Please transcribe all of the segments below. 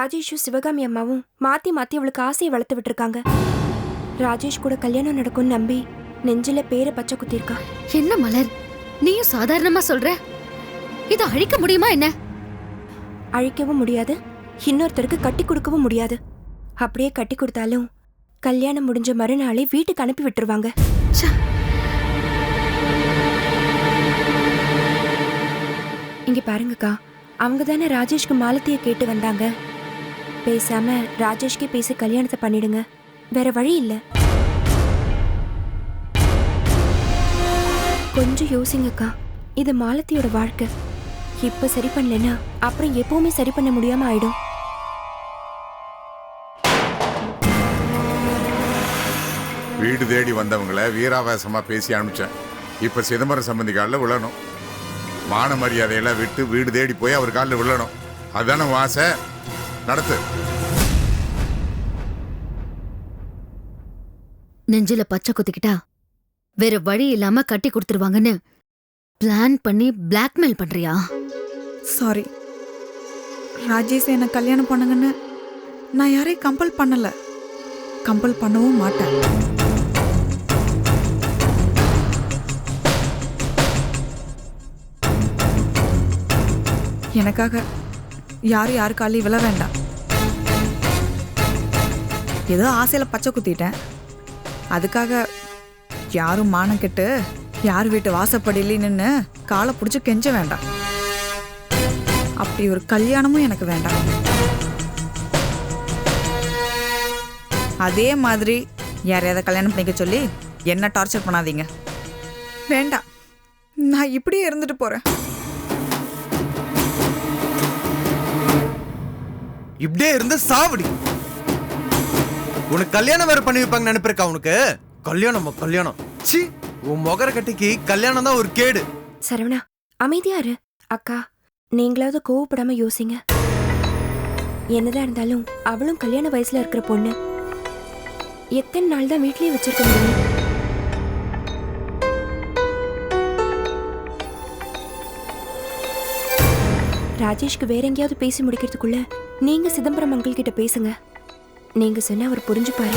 ராஜேஷும் சிவகாமி அம்மாவும் மாத்தி மாத்தி அவளுக்கு ஆசையை வளர்த்து விட்டுருக்காங்க. ராஜேஷ் கூட கல்யாணம் நடக்கும்னு நம்பி நெஞ்சில பேரை பச்சை குத்திருக்கா என்ன மலர்? நீயும் சாதாரணமா சொல்ற? இத அழிக்க முடியுமா என்ன? அழிக்கவும் முடியாது இன்னொருத்தருக்கு கட்டி கொடுக்கவும் முடியாது. அப்படியே கட்டி கொடுத்தாலும் கல்யாணம் முடிஞ்ச மறுநாளே வீட்டுக்கு அனுப்பி விட்டுருவாங்க. இங்க பாருங்கக்கா அவங்க தானே ராஜேஷ்க்கு மாலத்திய கேட்டு வந்தாங்க. பேசாம ராஜேஷ்கே பேசி கல்யாணத்தை பண்ணிடுங்க. வேற வழி இல்ல. கொஞ்சம் யோசிங்கக்கா இது மாலத்தியோட வாழ்க்கை. இப்ப சரி பண்ணலன்னா அப்புறம் எப்பவுமே சரி பண்ண முடியாம ஆயிடும். வீடு தேடி வந்தவங்கள வீராவேசமா பேசி அனுப்பிச்சேன். இப்ப சிதம்பரம் சம்பந்தி காலில் விழணும். மான மரியாதையெல்லாம் விட்டு வீடு தேடி போய் அவர் காலில் விழணும். அதுதானே உன் ஆசை? நடத்து. நெஞ்சில பச்சை குத்திக்கிட்டா வேற வழி இல்லாம கட்டி கொடுத்துருவாங்கன்னு பிளான் பண்ணி பிளாக்மெயில் பண்றியா? சாரி ராஜேஷ் என்னை கல்யாணம் பண்ணுங்கன்னு நான் யாரையும் கம்பல் பண்ணல. கம்பல் பண்ணவும் மாட்டேன். எனக்காக யாரும் யாரு காலையும் விழ வேண்டாம். ஏதோ ஆசையில் பச்சை குத்திட்டேன். அதுக்காக யாரும் மானம் கெட்டு யார் வீட்டு வாசப்படியிலே நின்று காலை பிடிச்சி கெஞ்ச வேண்டாம். அப்படி ஒரு கல்யாணமும் எனக்கு வேண்டாம். அதே மாதிரி யாரையாவது கல்யாணம் பண்ணிக்க சொல்லி என்ன டார்ச்சர் பண்ணாதீங்க. வேண்டாம். நான் இப்படியே இருந்துட்டு போறேன். இப்படியே இருந்து சாவடி. உனக்கு கல்யாணம் வேற பண்ணி வைப்பாங்க நினைப்பிருக்கா உனக்கு? கல்யாணம் கல்யாணம். சி உன் முகர கட்டிக்கு கல்யாணம் தான் ஒரு கேடு. சரவணா அமைதியா இரு. அக்கா நீங்களாவது கோவப்படாம யோசிங்க. என்னதான் இருந்தாலும் அவளும் கல்யாண வயசுல இருக்கிற பொண்ணு. எத்தனை நாள் தான் வீட்லயே வச்சிருக்க முடியும்? ராஜேஷ்க்கு வேற எங்கேயாவது பேசி முடிக்கிறதுக்குள்ள நீங்க சிதம்பரம் அங்கிள் கிட்ட பேசுங்க. நீங்க சொன்னா அவர் புரிஞ்சுப்பாரு.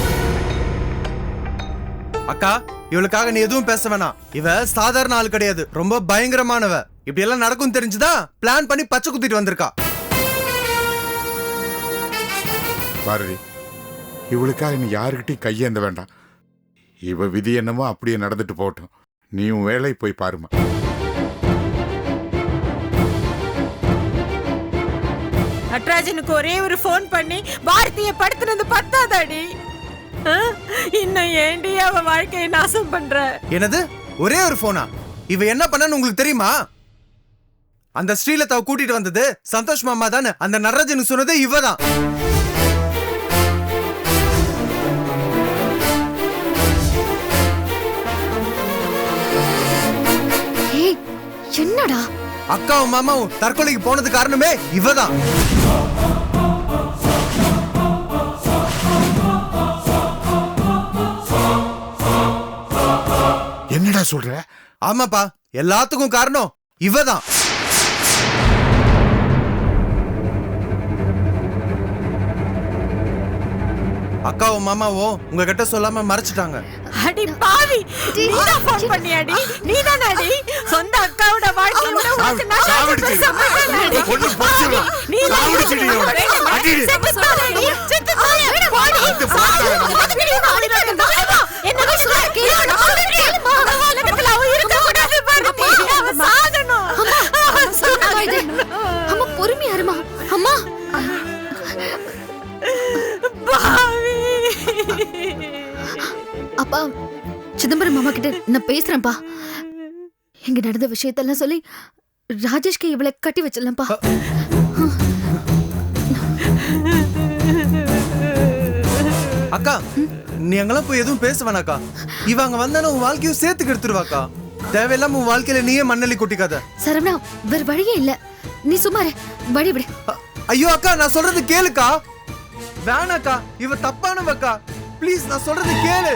அக்கா இவளுக்காக நீ எதுவும் பேச வேணாம். இவ சாதாரண ஆள் கிடையாது. ரொம்ப பயங்கரமானவ. இப்படி எல்லாம் நடக்கும் தெரிஞ்சுதான் பிளான் பண்ணி பச்சை குத்திட்டு வந்திருக்கா. பாரதி இவளுக்காக நீ யாருக்கிட்டையும் கையேந்த வேண்டாம். இவ விதி என்னமோ அப்படியே நடந்துட்டு போகட்டும். நீ உன் வேலை போய் பாருமா நட்ராஜனுக்கு ஒரே ஒரு ஃபோன் பண்ணி பாரதிய படுத்துனது பத்தாதாடி? இன்னும் ஏண்டி அவ வாழ்க்கையை நாசம் பண்ற? என்னது? ஒரே ஒரு போனா இவ என்ன பண்ணன்னு உங்களுக்கு தெரியுமா? அந்த ஸ்ரீலதாவை கூட்டிட்டு வந்தது சந்தோஷ் மாமா தானே அந்த நடராஜனுக்கு சொன்னதே இவதான். என்னடா? அக்காவும் மாமாவும் தற்கொலைக்கு போனது காரணமே இவதான். என்னடா சொல்ற? ஆமாப்பா எல்லாத்துக்கும் காரணம் இவதான். அக்காவும் மாமாவும் உங்ககிட்ட சொல்லாம மறைச்சிட்டாங்க. அடி பாவி! நீதான் ஃபோன் பண்ணியாடி? நீதானாடி? சொந்த அக்காவோட வாழ்க்கையை விட உனக்கு நான் அப்பா சிதம்பரம் மாமா கிட்ட நான் பேசுறேன்ப்பா. இங்க நடந்த விஷயத்தெல்லாம் சொல்லி ராஜேஷ்க்கு இவளை கட்டி வச்சிடலாம்ப்பா. அக்கா நீ அங்கெல்லாம் போய் எதுவும் பேச வேணாக்கா. இவ அங்க வந்தானே உன் வாழ்க்கையும் சேர்த்து கெடுத்துருவாக்கா. தேவையில்லாம உன் வாழ்க்கையில நீயே மண்ணள்ளி கொட்டிக்காத. சரவணா வேற வழியே இல்ல. நீ சுமாரு வழி விடு. ஐயோ அக்கா நான் சொல்றது கேளுக்கா. வேணாக்கா இவ தப்பானவக்கா. ப்ளீஸ் நான் சொல்றது கேளு.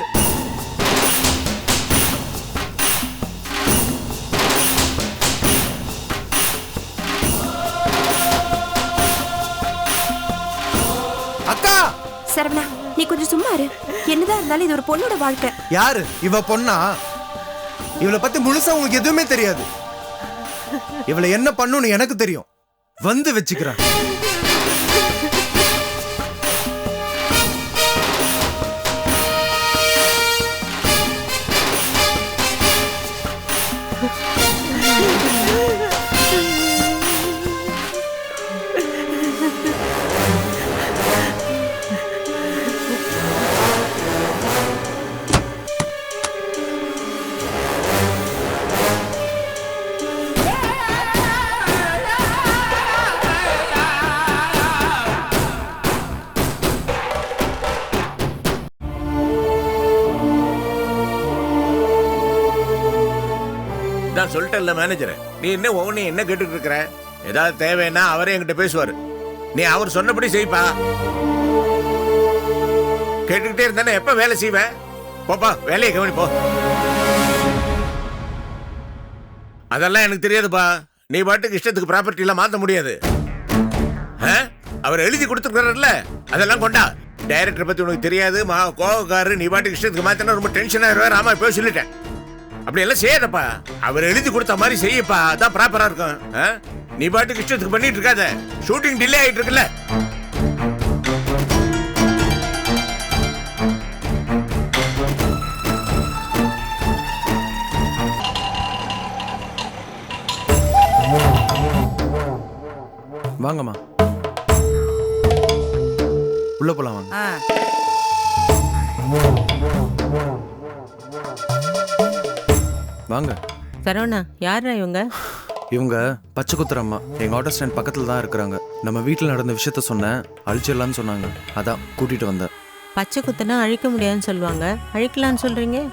சரவணா நீ கொஞ்சம் சும்மா இரு. என்னதான் இருந்தாலும் இது ஒரு பொண்ணோட வாழ்க்கை. யாரு? இவ பொண்ணா? இவளை பத்தி முழுசா உங்களுக்கு எதுவுமே தெரியாது. இவளை என்ன பண்ணுன்னு எனக்கு தெரியும். வந்து வச்சுக்கிறேன். நான் மேனேஜர் நீ என்ன ஒவ்வொன்றையும் என்ன கேட்டுட்டு இருக்கிற ஏதாவது தேவைன்னா அவரே என்கிட்ட பேசுவார். நீ அவர் சொன்னபடி செய்ப்பா. கேட்டுக்கிட்டே இருந்தானே எப்ப வேலை செய்வேன் போப்பா வேலையை கவனி போ அதெல்லாம் எனக்கு தெரியாதுப்பா. நீ பாட்டுக்கு இஷ்டத்துக்கு ப்ராப்பர்ட்டி எல்லாம் மாத்த முடியாது. ஆ? அவர் எழுதி கொடுத்துருக்காருல்ல அதெல்லாம் கொண்டா. டைரக்டர் பத்தி உனக்கு தெரியாது. மா கோவக்காரரு நீ பாட்டுக்கு இஷ்டத்துக்கு மாத்தினா ரொம்ப டென்ஷன் ஆயிடுவார் ராமா இப்போ சொல்லிட்டேன். அப்படி எல்லாம் செய்யாதப்பா. அவர் எழுதி கொடுத்த மாதிரி செய்யப்பா. அதான் ப்ராப்பரா இருக்கும். ஆ? நீ பாட்டுக்கு இஷ்டத்துக்கு பண்ணிட்டு இருக்காத. ஷூட்டிங் டிலே ஆயிட்டு இருக்குல்ல. வாங்கம்மா. உள்ள போலாம் வாங்க. ஆ. வாங்க. சரவணா யாரா இவங்க? இவங்க பச்சை குத்துற அம்மா. எங்க ஆட்டோ ஸ்டாண்ட் பக்கத்துல தான் இருக்கிறாங்க. நம்ம வீட்டில் நடந்த விஷயத்த சொன்னேன் அழிச்சிடலான்னு சொன்னாங்க. அதான் கூட்டிட்டு வந்தேன். பச்சை குத்துனா அழிக்க முடியாதுன்னு சொல்லுவாங்க. அழிக்கலாம்னு சொல்றீங்க?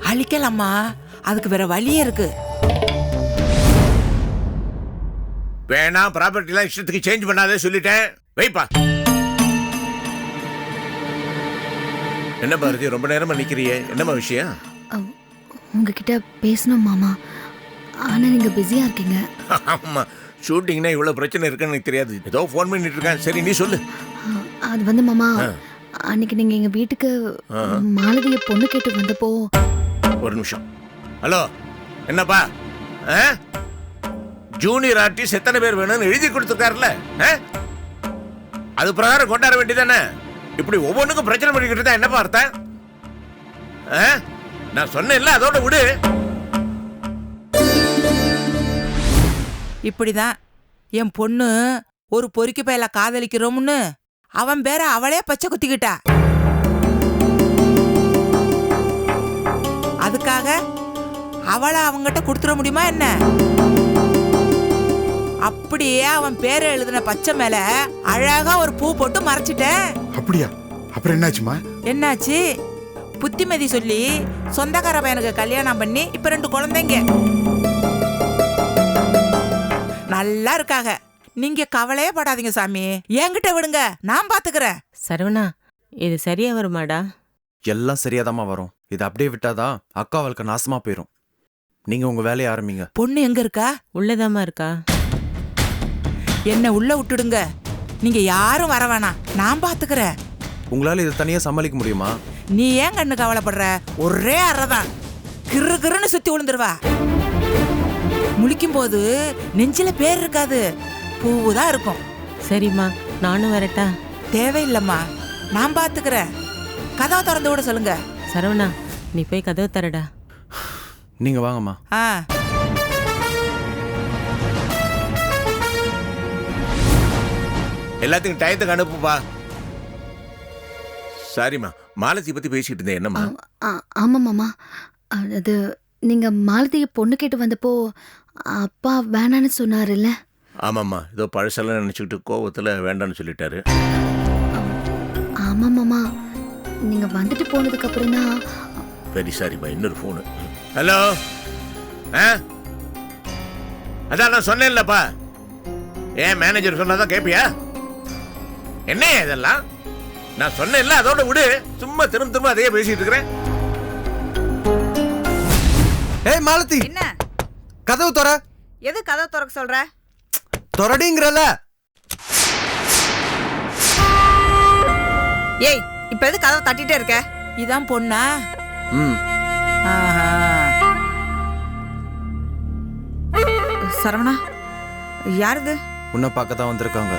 அழிக்கலாமா அதுக்கு வேற வழியே இருக்கு. வேணாம் ப்ராப்பர்ட்டி எல்லாம் இஷ்டத்துக்கு சேஞ்ச் பண்ணாதே சொல்லிட்டேன். வைப்பா. என்ன பாரதி ரொம்ப நேரமா நிக்கிறியே? என்னம்மா விஷயம்? உங்ககிட்ட பேசணும் மாமா. ஆனா நீங்க பிஸியா இருக்கீங்க. ஆமா ஷூட்டிங்னா இவ்வளவு பிரச்சனை இருக்குன்னு எனக்கு தெரியாது. ஏதோ ஃபோன் பண்ணிட்டு இருக்கேன். சரி நீ சொல்லு. அது வந்து மாமா அன்னைக்கு நீங்க எங்க வீட்டுக்கு மாலதிய பொண்ணு கேட்டு வந்தப்போ ஒரு நிமிஷம். ஹலோ என்னப்பா? ஆ? ஜூனியர் ஆர்டிஸ்ட் எத்தனை பேர் வேணும்னு எழுதி கொடுத்துருக்காருல்ல? அது பிரகாரம் கொண்டாட வேண்டியதானே இப்படி ஒவ்வொன்றுக்கும் பிரச்சனை பண்ணிக்கிட்டு இருந்தா என்னப்பா அர்த்தம்? ஆ? நான் சொன்னேன்ல அதோட விடு. இப்படிதான் என் பொண்ணு ஒரு பொறுக்கி பயல காதலிக்கிறோம்னு அவன் பேர அவளே பச்சை குத்திக்கிட்டா. அதுக்காக அவளை அவங்கிட்ட கொடுத்துட முடியுமா என்ன? அப்படியே அவன் பேரை எழுதின பச்சை மேல அழகா ஒரு பூ போட்டு மறைச்சிட்டேன். அப்படியா? அப்புறம் என்னாச்சுமா என்னாச்சு? புத்திமதி சொல்லி சொந்தக்கார பையனுக்கு கல்யாணம் பண்ணி இப்ப ரெண்டு குழந்தைங்க. நல்லா இருக்காக. நீங்க கவலையே படாதீங்க சாமி. என்கிட்ட விடுங்க. நான் பாத்துக்கிறேன். சரவணா இது சரியா வருமாடா? எல்லாம் சரியாதாம்மா வரும். இதை அப்படியே விட்டாதான் அக்கா வாழ்க்கை நாசமா போயிடும் நீங்க உங்க வேலையை ஆரம்பிங்க. பொண்ணு எங்க இருக்கா? உள்ளதாமா இருக்கா? என்ன உள்ள விட்டுடுங்க. நீங்க யாரும் வர வேணாம். நான் பாத்துக்கிறேன். உங்களால இதை தனியா சமாளிக்க முடியுமா? நீ ஏன் கண்ணு கவலைப்படுற? ஒரே அறதான். கிறு கிறுன்னு சுத்தி விழுந்துருவா முழிக்கும் போது நெஞ்சில பேர் இருக்காது. பூவு தான் இருக்கும். சரிம்மா நானும் வரட்டா? தேவையில்லைம்மா. நான் பாத்துக்கிறேன். கதவை திறந்து விட சொல்லுங்க. சரவணா நீ போய் கதவு தரடா. நீங்க வாங்கம்மா. ஆ. எல்லாத்துக்கும் டயத்துக்கு அனுப்புப்பா. சாரிம்மா மாலதி பத்தி பேசிட்டு இருந்தேன். என்னம்மா? ஆ, ஆமா மாமா. அது நீங்க மாலதிய பொண்ணு கேட்டு வந்தப்போ அப்பா வேணான்னு சொன்னாருல்ல? ஆமாம்மா ஏதோ பழசெல்லாம் நினைச்சுக்கிட்டு கோவத்துல வேண்டாம்னு சொல்லிட்டாரு. ஆமா மாமா. நீங்க வந்துட்டு போனதுக்கு அப்புறம் தான் வெரி சாரிம்மா இன்னொரு ஃபோனு ஹலோ ஆ? அதான் நான் சொன்னேன்லப்பா. ஏன் மேனேஜர் சொன்னாதான் கேப்பியா? என்ன இதெல்லாம்? நான் சொன்னேன்ல அதோட விடு. சும்மா திரும்ப திரும்ப அதையே பேசிட்டு இருக்கிறேன். ஏய் மாலதி. என்ன? கதவு தொற. எது கதவை திறக்க சொல்ற? தொரடிங்கிறல ஏய் இப்ப எது கதவை தட்டிட்டே இருக்க? இதான் பொண்ணா? ம். ஆஹா. சரவணா யார் இது? உன்னை பார்க்க தான் வந்திருக்காங்க.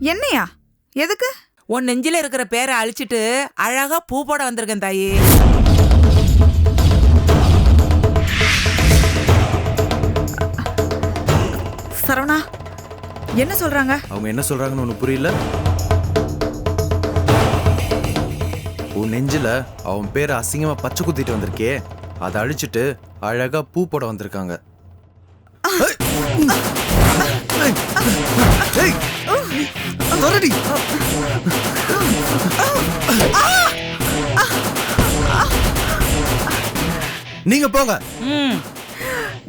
என்னையா? எதுக்கு? உன் நெஞ்சில இருக்கிற பேரை அழிச்சிட்டு அழகா பூ போட வந்திருக்கேன் தாயி. சரவணா என்ன சொல்றாங்க? அவங்க என்ன சொல்றாங்கன்னு உனக்கு புரியல. உன் நெஞ்சில அவன் பேரை அசிங்கமா பச்சை குத்திட்டு வந்திருக்கே. அதை அழிச்சிட்டு அழகா பூ போட வந்திருக்காங்க. தொடடி. நீங்க போங்க. ம்.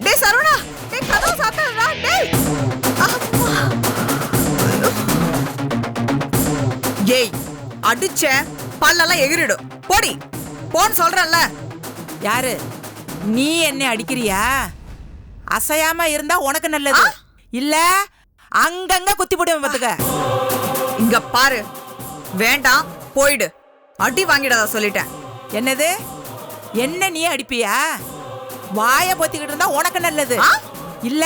டேய் சரவணா. டேய் கதவை சாத்தாதடா டேய். ஏய் அடிச்ச பல்லெல்லாம் எகிறிடும் போடி. போன்னு சொல்றேன்ல. யாரு? நீ என்னை அடிக்கிறியா? அசையாம இருந்தா உனக்கு நல்லது. இல்ல அங்கங்க குத்தி போடுவேன் பாத்துக்க. இங்க பாரு. வேண்டாம் போயிடு. அடி வாங்கிடாத சொல்லிட்டேன். என்னது? என்ன நீ அடிப்பியா? வாய பொத்திக்கிட்டு இருந்தா உனக்கு நல்லது. இல்ல?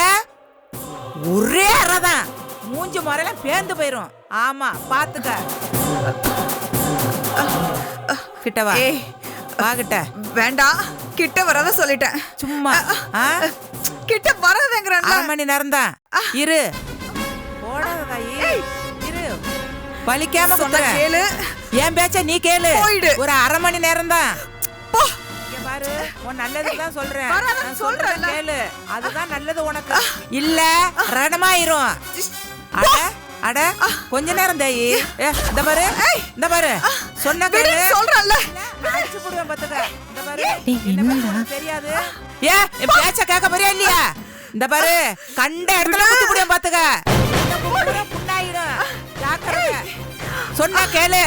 ஒரே அறதான். மூஞ்சி முறையெல்லாம் பேந்து போயிரும். ஆமா பாத்துக்க. கிட்ட வா. கிட்ட. வேண்டாம் கிட்ட வராத சொல்லிட்டேன். சும்மா? கிட்ட வராதங்கிறேன்ல. அரை மணி நேரம் தான் இரு. போடாத தாயி இரு. வலிக்காம சொன்னா கேளு. என் பேச்ச நீ கேளு. போயிடு. ஒரு அரை மணி நேரம் தான். பாரு உன் நல்லதுக்கு தான் சொல்றேன். நான் சொல்றேன். கேளு. அதுதான் நல்லது உனக்கு. இல்ல ரணமாயிரும். அட அட கொஞ்ச நேரம் தாயி. ஏ, இந்த பாரு இந்த பாரு. சொன்ன கேளு. சொல்றேன்ல அடிச்சு போடுவேன் பாத்துக்க. இந்த பாரு தெரியாது. ஏ என் பேச்ச கேட்க போறியா இல்லையா? இந்த பாரு கண்ட இடத்துல குத்தி போடுவேன் பாத்துக்க. புண்ணாயிடும் ஜாக்கிரதை. சொன்னா கேளு.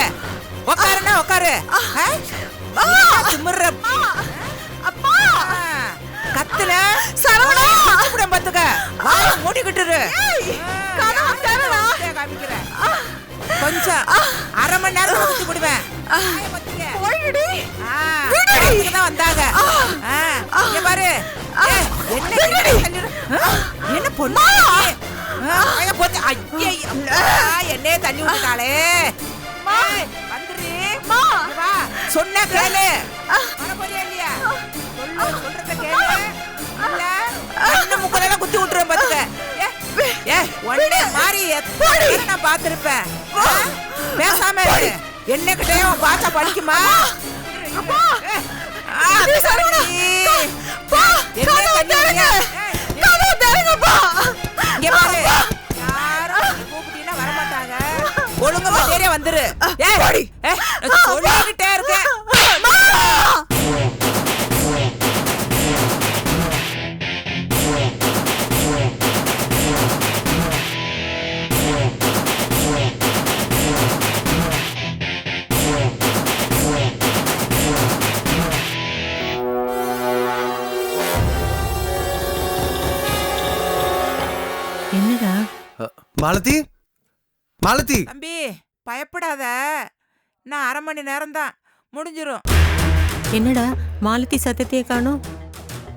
ஆ? என்ன திமிர்ற அப்பா. கத்துல சரவணா! குத்திப்புடுவேன் பாத்துக்க. வாயை மூடிக்கிட்டு இரு. ஆ, கதவை திறடா. யாரை காமிக்கிறேன். கொஞ்சம் அரை மணி நேரம் ஆ, அதுக்கு தான் வந்தாங்க. பாரு. என்ன தள்ளிடு. ஆ, என்ன தள்ளி விட்டுட்டாளே. ஏய், வந்துரு. சொன்னா கேளு. வர போறியா இல்லையா? சொல்றத கேளு. இல்ல, கண்ணு குத்தி விட்டுருவேன் பாத்துக்க. ஏ, உன்னை மாதிரி எத்தனை நான் பார்த்திருப்பேன். ஆ, பேசாம இரு. என்னகிட்டயே உன் பாச்சா படிக்குமா நீ. வந்துரு. சொல்லிக்கிட்டே இருக்கேன். மாலதி? மாலதி? தம்பி. பயப்படாத. நான் அரை மணி நேரம் தான் முடிஞ்சிரும். என்னடா? மாலதி சத்தத்தையே காணும்.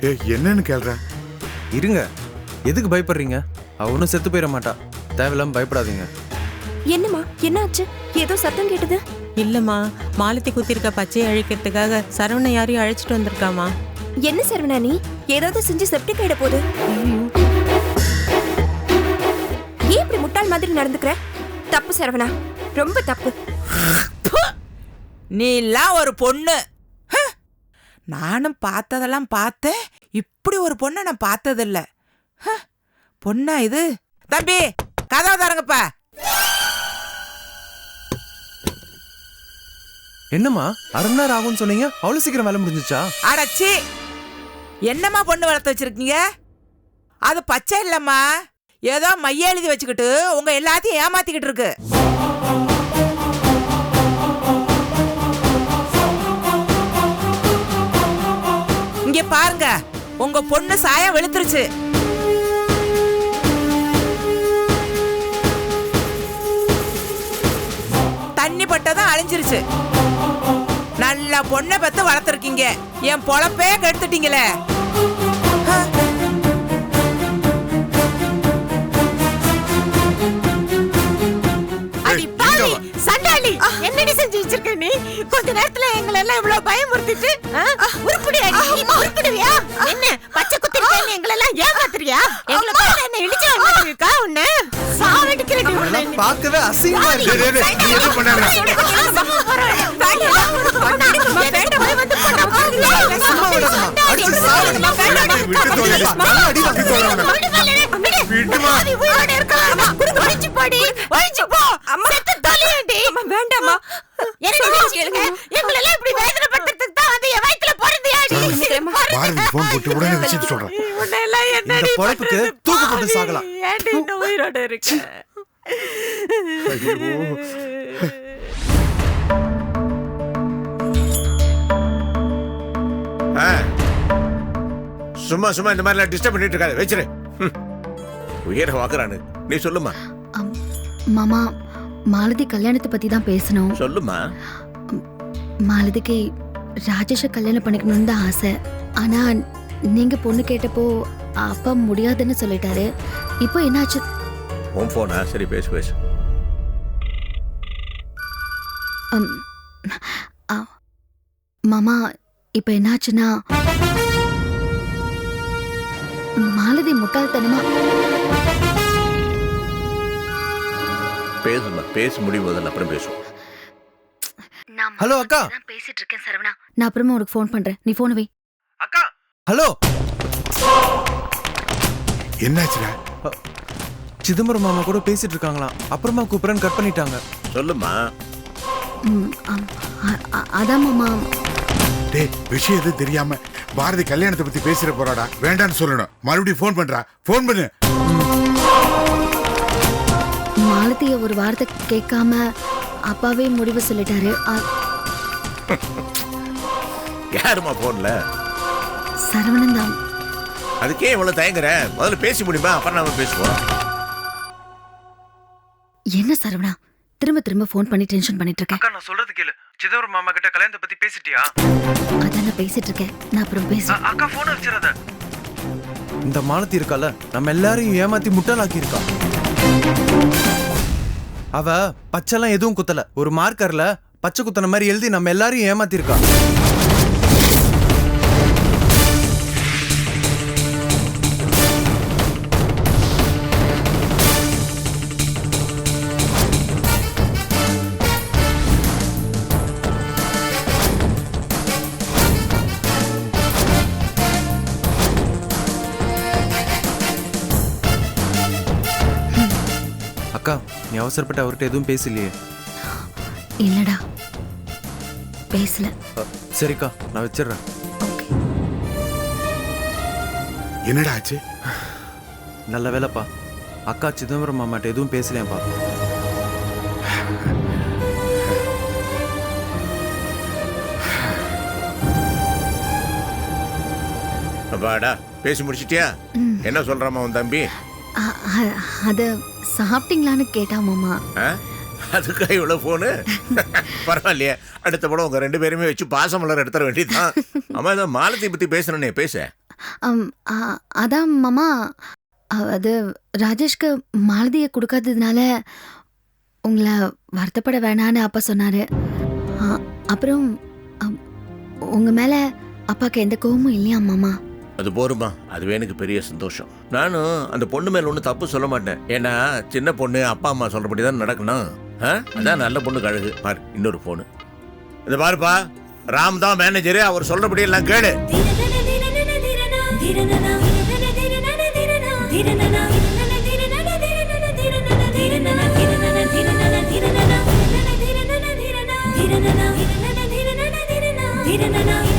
ஏ என்னன்னு கேள்ற? இருங்க. எதுக்கு பயப்படுறீங்க? அவ ஒன்றும் செத்து போயிட மாட்டா. தேவையில்லாம பயப்படாதீங்க. என்னம்மா? என்னாச்சு? ஏதோ சத்தம் கேட்டது? இல்லம்மா. மாலதி குத்திருக்க பச்சையை அழிக்கிறதுக்காக சரவண யாரையும் அழைச்சிட்டு வந்திருக்காமா என்ன சரவணா நீ? ஏதாவது செஞ்சு செப்டிக் ஆயிட போகுது. ஏன் இப்படி முட்டாள் மாதிரி நடந்துக்கிற? தப்பு சரவணா. ரொம்ப தப்பு. நீ எல்லாம் ஒரு பொண்ணு! நானும் பார்த்ததெல்லாம் பார்த்தேன் இப்படி ஒரு பொண்ணை நான் பார்த்ததில்ல! பொண்ணா இது? தம்பி கதவை தரங்கப்பா என்னம்மா அரை நேரம் ஆகும்னு சொன்னீங்க? அவ்வளவு சீக்கிரம் வேலை முடிஞ்சுச்சா? அடச்சி என்னம்மா பொண்ணு வளர்த்து வச்சிருக்கீங்க? அது பச்சை இல்லம்மா. ஏதோ மைய எழுதி வச்சுக்கிட்டு உங்க எல்லாத்தையும் ஏமாத்திக்கிட்டு இருக்கு. இங்க பாருங்க. உங்க பொண்ணு சாயம் வெளுத்துருச்சு. தண்ணி பட்டதும் அழிஞ்சிருச்சு. நல்ல பொண்ணை பத்து வளர்த்துருக்கீங்க. என் பொழப்பே கெடுத்துட்டீங்களே. கொஞ்ச நேரத்துல எங்களை எல்லாம் இவ்வளவு பயமுறுத்திட்டு? உருப்படி உருப்பிடுவியா? என்ன பச்சை குத்திருக்கேன்னு எங்களை எல்லாம் ஏமாத்துறியா? எங்களை பார்த்து என்ன இடிச்சு ஏமாத்துறியா உன்னை? சாவடிக்கிறடி உன்னை. பார்க்கவே அசிங்கமா இருக்கு. நீ. வேண்டாமா எங்களெல்லாம் இப்படி வேதனைப்படுத்துறதுக்கு தான் வந்து என் வயித்துல பாரதி போன் போட்டு உடனே விஷயத்த சொல்றேன் இந்த பொழப்புக்கு? தூக்கு போட்டு சாகலாம். ஏன்டி இன்னும் உயிரோட இருக்க? ஆ. சும்மா சும்மா இந்த மாதிரிலாம் டிஸ்டர்ப் பண்ணிட்டு இருக்காது. வச்சிரு. ம். உயிரை வாக்குறானு நீ சொல்லுமா. மாமா மாலதி கல்யாணத்தை பத்தி தான் பேசணும். சொல்லுமா. மாலதிக்கு ராஜேஷ கல்யாணம் பண்ணிக்கணும்னு தான் ஆசை. ஆனா நீங்க பொண்ணு கேட்டப்போ அப்பா முடியாதுன்னு சொல்லிட்டாரு. இப்போ என்னாச்சு? உன் போனா சரி பேசு பேசு. மாமா இப்போ என்னாச்சுன்னா மாலதி முட்டாள்தனமா பேசுமா பேச முடியும் முதல்ல அப்புறம் பேசுவோம். ஹலோ அக்கா. பேசிட்டு இருக்கேன் சரவணா. நான் அப்புறமா உனக்கு ஃபோன் பண்றேன். நீ போன் வை. அக்கா. ஹலோ. என்னாச்சுடா? சிதம்பரம் மாமா கூட பேசிட்டு இருக்காங்களாம் அப்புறமா கூப்பிடுறேன்னு கட் பண்ணிட்டாங்க. சொல்லுமா அதான் மாமா. டேய் விஷயம் எதுவும் தெரியாம பாரதி கல்யாணத்தை பத்தி பேசுற போறாடா. வேண்டான்னு சொல்லணும். மறுபடியும் ஃபோன் பண்றா. ஃபோன் பண்ணு. மாலதிய ஒரு வார்த்தை கேட்காம அப்பாவே முடிவு சொல்லிட்டாரு. யாருமா போன்ல? சரவணன் தான் அதுக்கே இவ்வளவு தயங்குற? முதல்ல பேசி முடியுமா? அப்புறம் நாம பேசுவோம். என்ன சரவணா? திரும்ப திரும்ப ஃபோன் பண்ணி டென்ஷன் பண்ணிட்டு இருக்கேன் அக்கா நான் சொல்றது கேளு. சிதம்பரம் மாமா கிட்ட கல்யாணத்தை பத்தி பேசிட்டியா? அதான் பேசிட்டு இருக்கேன் நான் அப்புறம் பேசுறேன். அக்கா போன் வச்சிடாத இந்த மாலத்தி இருக்கால நம்ம எல்லாரையும் ஏமாத்தி முட்டாளாக்கி இருக்கா அவ பச்சைலாம் எதுவும் குத்தல. ஒரு மார்க்கர்ல பச்சை குத்தன மாதிரி எழுதி நம்ம எல்லாரையும் ஏமாத்திருக்கான் அவசரப்பட்டு அவர்கிட்ட எதுவும் பேசலையே. இல்லடா. பேசல. சரிக்கா நான் வச்சிடுறேன். என்னடா ஆச்சு? நல்ல வேலைப்பா. அக்கா சிதம்பரம் மாமாட்ட எதுவும் பேசலையாப்பா. அப்பாடா பேசி முடிச்சிட்டியா. என்ன சொல்றாமா உன் தம்பி? அத சாப்பிட்டீங்களான்னு கேட்டா மாமா? அதுக்கா இவ்வளவு போனு பரவாயில்லையே. அடுத்த படம் உங்க ரெண்டு பேருமே வச்சு பாசமலர் எடுத்துற வேண்டியதுதான். அம்மா ஏதோ மாலத்தை பத்தி பேசணும்னே பேச. அதான் மாமா. அது ராஜேஷ்க்கு மாலதியை கொடுக்காததுனால உங்களை வருத்தப்பட வேணான்னு அப்பா சொன்னாரு. அப்புறம் அம், உங்க மேல அப்பாக்கு எந்த கோவமும் இல்லையா மாமா? அது போருமா அதுவே எனக்கு பெரிய சந்தோஷம் நானும் அந்த பொண்ணு மேல ஒன்றும் தப்பு சொல்ல மாட்டேன் ஏன்னா சின்ன பொண்ணு அப்பா அம்மா சொல்றபடி தான் நடக்கணும்? அதான் நல்ல பொண்ணு கழகு பாரு இன்னொரு பொண்ணு இது பாருப்பா ராம் தான் மேனேஜரு அவர் சொல்றபடி எல்லாம் கேளு Did